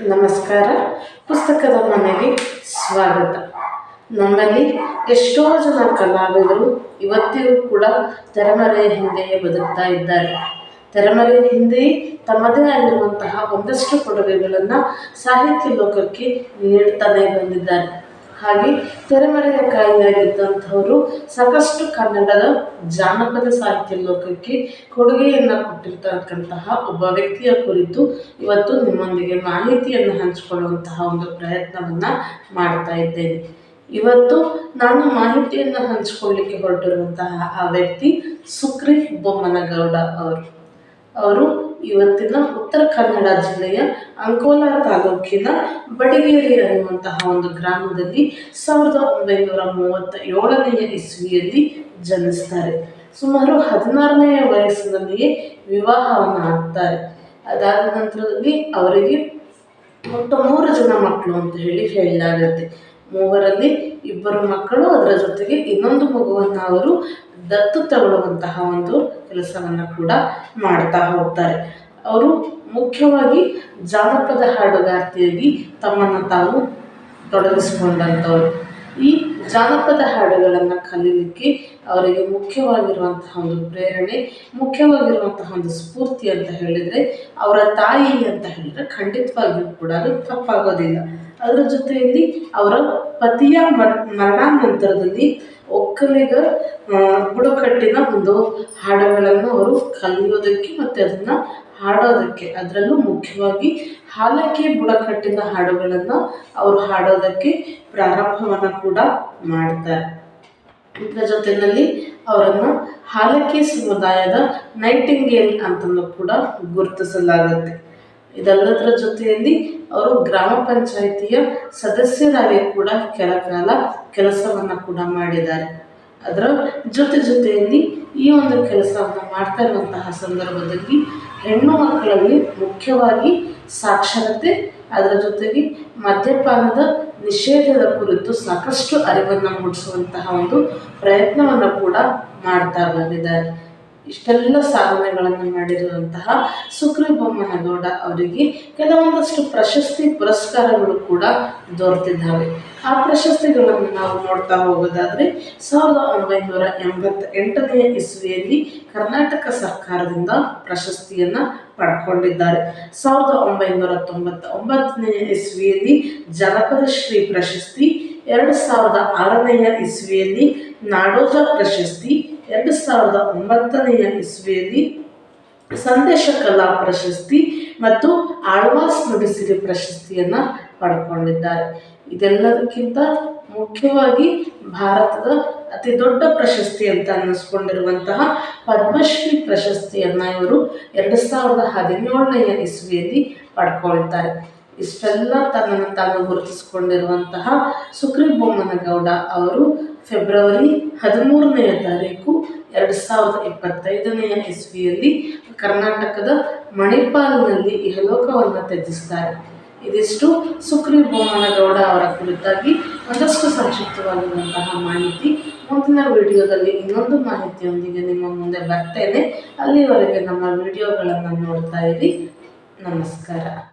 ನಮಸ್ಕಾರ. ಪುಸ್ತಕದ ಮನೆಗೆ ಸ್ವಾಗತ. ನಮ್ಮಲ್ಲಿ ಎಷ್ಟೋ ಜನ ಕಲಾವಿದರು ಇವತ್ತಿಗೂ ಕೂಡ ತೆರೆಮರೆಯ ಹಿಂದೆಯೇ ಬದುಕ್ತಾ ಇದ್ದಾರೆ. ತೆರೆಮರೆಯ ಹಿಂದೆಯೇ ತಮ್ಮದೇ ಆಗಿರುವಂತಹ ಒಂದಷ್ಟು ಕೊಡುಗೆಗಳನ್ನು ಸಾಹಿತ್ಯ ಲೋಕಕ್ಕೆ ನೀಡ್ತಾನೆ ಬಂದಿದ್ದಾರೆ. ಹಾಗೆ ತೆರೆಮರೆಯ ಕಾಯಿಯಾಗಿದ್ದಂಥವರು ಸಾಕಷ್ಟು ಕನ್ನಡದ ಜಾನಪದ ಸಾಹಿತ್ಯ ಲೋಕಕ್ಕೆ ಕೊಡುಗೆಯನ್ನು ಕೊಟ್ಟಿರ್ತಕ್ಕಂತಹ ಒಬ್ಬ ವ್ಯಕ್ತಿಯ ಕುರಿತು ಇವತ್ತು ನಿಮ್ಮೊಂದಿಗೆ ಮಾಹಿತಿಯನ್ನು ಹಂಚಿಕೊಳ್ಳುವಂತಹ ಒಂದು ಪ್ರಯತ್ನವನ್ನು ಮಾಡ್ತಾ ಇದ್ದೇನೆ. ಇವತ್ತು ನಾನು ಮಾಹಿತಿಯನ್ನು ಹಂಚಿಕೊಳ್ಳಿಕ್ಕೆ ಹೊರಟಿರುವಂತಹ ಆ ವ್ಯಕ್ತಿ ಸುಕ್ರಿ ಬೊಮ್ಮನಗೌಡ ಅವರು. ಅವರು ಇವತ್ತಿನ ಉತ್ತರ ಕನ್ನಡ ಜಿಲ್ಲೆಯ ಅಂಕೋಲಾ ತಾಲೂಕಿನ ಬಡಿಗೇರಿ ಅನ್ನುವಂತಹ ಒಂದು ಗ್ರಾಮದಲ್ಲಿ ಸಾವಿರದ ಒಂಬೈನೂರ ಮೂವತ್ತ ಏಳನೆಯ ಇಸ್ವಿಯಲ್ಲಿ ಜನಿಸ್ತಾರೆ. ಸುಮಾರು ಹದಿನಾರನೆಯ ವಯಸ್ಸಿನಲ್ಲಿಯೇ ವಿವಾಹವನ್ನು ಆಗ್ತಾರೆ. ಅದಾದ ನಂತರದಲ್ಲಿ ಅವರಿಗೆ ಒಟ್ಟು ಮೂರು ಜನ ಮಕ್ಕಳು ಅಂತ ಹೇಳಿ ಹೇಳಲಾಗುತ್ತೆ. ಮೂವರಲ್ಲಿ ಇಬ್ಬರು ಮಕ್ಕಳು, ಅದರ ಜೊತೆಗೆ ಇನ್ನೊಂದು ಮಗುವನ್ನು ಅವರು ದತ್ತು ತಗೊಳ್ಳುವಂತಹ ಒಂದು ಕೆಲಸವನ್ನು ಕೂಡ ಮಾಡ್ತಾ ಹೋಗ್ತಾರೆ. ಅವರು ಮುಖ್ಯವಾಗಿ ಜಾನಪದ ಹಾಡುಗಾರ್ತಿಯಾಗಿ ತಮ್ಮನ್ನು ತಾವು ತೊಡಗಿಸಿಕೊಂಡಂಥವ್ರು ಈ ಜಾನಪದ ಹಾಡುಗಳನ್ನು ಕಲೀಲಿಕ್ಕೆ ಅವರಿಗೆ ಮುಖ್ಯವಾಗಿರುವಂತಹ ಒಂದು ಪ್ರೇರಣೆ, ಮುಖ್ಯವಾಗಿರುವಂತಹ ಒಂದು ಸ್ಫೂರ್ತಿ ಅಂತ ಹೇಳಿದರೆ, ಅವರ ತಾಯಿ ಅಂತ ಹೇಳಿದರೆ ಖಂಡಿತವಾಗಿಯೂ ಕೂಡ ಅದು ತಪ್ಪಾಗೋದಿಲ್ಲ. ಅದರ ಜೊತೆಯಲ್ಲಿ ಅವರ ಪತಿಯ ಮರಣಾನಂತರದಲ್ಲಿ ಒಕ್ಕಲಿಗ ಬುಡಕಟ್ಟಿನ ಒಂದು ಹಾಡುಗಳನ್ನು ಅವರು ಕಲಿಯೋದಕ್ಕೆ ಮತ್ತು ಅದನ್ನು ಹಾಡೋದಕ್ಕೆ, ಅದರಲ್ಲೂ ಮುಖ್ಯವಾಗಿ ಹಾಲಕ್ಕಿ ಬುಡಕಟ್ಟಿನ ಹಾಡುಗಳನ್ನು ಅವರು ಹಾಡೋದಕ್ಕೆ ಪ್ರಾರಂಭವನ್ನು ಕೂಡ ಮಾಡ್ತಾರೆ. ಇದರ ಜೊತೆಯಲ್ಲಿ ಅವರನ್ನು ಹಾಲಕ್ಕಿ ಸಮುದಾಯದ ನೈಟಿಂಗೇಲ್ ಅಂತಲೂ ಕೂಡ ಗುರುತಿಸಲಾಗುತ್ತೆ. ಇದೆಲ್ಲದರ ಜೊತೆಯಲ್ಲಿ ಅವರು ಗ್ರಾಮ ಪಂಚಾಯಿತಿಯ ಸದಸ್ಯರಾಗಿ ಕೂಡ ಕೆಲ ಕಾಲ ಕೆಲಸವನ್ನು ಕೂಡ ಮಾಡಿದ್ದಾರೆ. ಅದರ ಜೊತೆ ಜೊತೆಯಲ್ಲಿ ಈ ಒಂದು ಕೆಲಸವನ್ನು ಮಾಡ್ತಾ ಇರುವಂತಹ ಸಂದರ್ಭದಲ್ಲಿ ಹೆಣ್ಣು ಮಕ್ಕಳಲ್ಲಿ ಮುಖ್ಯವಾಗಿ ಸಾಕ್ಷರತೆ, ಅದರ ಜೊತೆಗೆ ಮದ್ಯಪಾನದ ನಿಷೇಧದ ಕುರಿತು ಸಾಕಷ್ಟು ಅರಿವನ್ನು ಮೂಡಿಸುವಂತಹ ಒಂದು ಪ್ರಯತ್ನವನ್ನು ಕೂಡ ಮಾಡ್ತಾ ಬಂದಿದ್ದಾರೆ. ಇಷ್ಟೆಲ್ಲ ಸಾಧನೆಗಳನ್ನು ಮಾಡಿರುವಂತಹ ಸುಕ್ರಿ ಬೊಮ್ಮನಗೌಡ ಅವರಿಗೆ ಕೆಲವೊಂದಷ್ಟು ಪ್ರಶಸ್ತಿ ಪುರಸ್ಕಾರಗಳು ಕೂಡ ದೊರೆತಿದ್ದಾವೆ. ಆ ಪ್ರಶಸ್ತಿಗಳನ್ನು ನಾವು ನೋಡ್ತಾ ಹೋಗೋದಾದರೆ ಸಾವಿರದ ಒಂಬೈನೂರ ಎಂಬತ್ತ ಎಂಟನೆಯ ಇಸ್ವಿಯಲ್ಲಿ ಕರ್ನಾಟಕ ಸರ್ಕಾರದಿಂದ ಪ್ರಶಸ್ತಿಯನ್ನು ಪಡ್ಕೊಂಡಿದ್ದಾರೆ. ಸಾವಿರದ ಒಂಬೈನೂರ ತೊಂಬತ್ತ ಒಂಬತ್ತನೆಯ ಇಸ್ವಿಯಲ್ಲಿ ಜನಪದ ಶ್ರೀ ಪ್ರಶಸ್ತಿ, ಎರಡು ಸಾವಿರದ ಆರನೆಯ ಇಸ್ವಿಯಲ್ಲಿ ನಾಡೋಜ ಪ್ರಶಸ್ತಿ ಎರಡು ಸಾವಿರದ ಒಂಬತ್ತನೆಯ ಇಸ್ವಿಯಲ್ಲಿ ಸಂದೇಶ ಕಲಾ ಪ್ರಶಸ್ತಿ ಮತ್ತು ಆಳ್ವಾಸ್ ನುಡಿಸಿರಿ ಪ್ರಶಸ್ತಿಯನ್ನು ಪಡ್ಕೊಂಡಿದ್ದಾರೆ. ಇದೆಲ್ಲದಕ್ಕಿಂತ ಮುಖ್ಯವಾಗಿ ಭಾರತದ ಅತಿ ದೊಡ್ಡ ಪ್ರಶಸ್ತಿ ಅಂತ ಅನ್ನಿಸ್ಕೊಂಡಿರುವಂತಹ ಪದ್ಮಶ್ರೀ ಪ್ರಶಸ್ತಿಯನ್ನು ಇವರು ಎರಡು ಸಾವಿರದ ಹದಿನೇಳನೆಯ ಇಸ್ವಿಯಲ್ಲಿ ಪಡ್ಕೊಳ್ತಾರೆ. ಇಷ್ಟೆಲ್ಲ ತನ್ನನ್ನು ತಾನು ಗುರುತಿಸಿಕೊಂಡಿರುವಂತಹ ಸುಕ್ರಿ ಬೊಮ್ಮನಗೌಡ ಅವರು ಫೆಬ್ರವರಿ ಹದಿಮೂರನೆಯ ತಾರೀಕು ಎರಡು ಸಾವಿರದ ಇಪ್ಪತ್ತೈದನೆಯ ಇಸ್ವಿಯಲ್ಲಿ ಕರ್ನಾಟಕದ ಮಣಿಪಾಲ್ನಲ್ಲಿ ಇಹಲೋಕವನ್ನು ತ್ಯಜಿಸ್ತಾರೆ. ಇದಿಷ್ಟು ಸುಕ್ರಿ ಬೋಮನಗೌಡ ಅವರ ಕುರಿತಾಗಿ ಒಂದಷ್ಟು ಸಂಕ್ಷಿಪ್ತವಾಗಿರುವಂತಹ ಮಾಹಿತಿ. ಮುಂದಿನ ವಿಡಿಯೋದಲ್ಲಿ ಇನ್ನೊಂದು ಮಾಹಿತಿಯೊಂದಿಗೆ ನಿಮ್ಮ ಮುಂದೆ ಬರ್ತೇನೆ. ಅಲ್ಲಿವರೆಗೆ ನಮ್ಮ ವಿಡಿಯೋಗಳನ್ನು ನೋಡ್ತಾ ಇರಿ. ನಮಸ್ಕಾರ.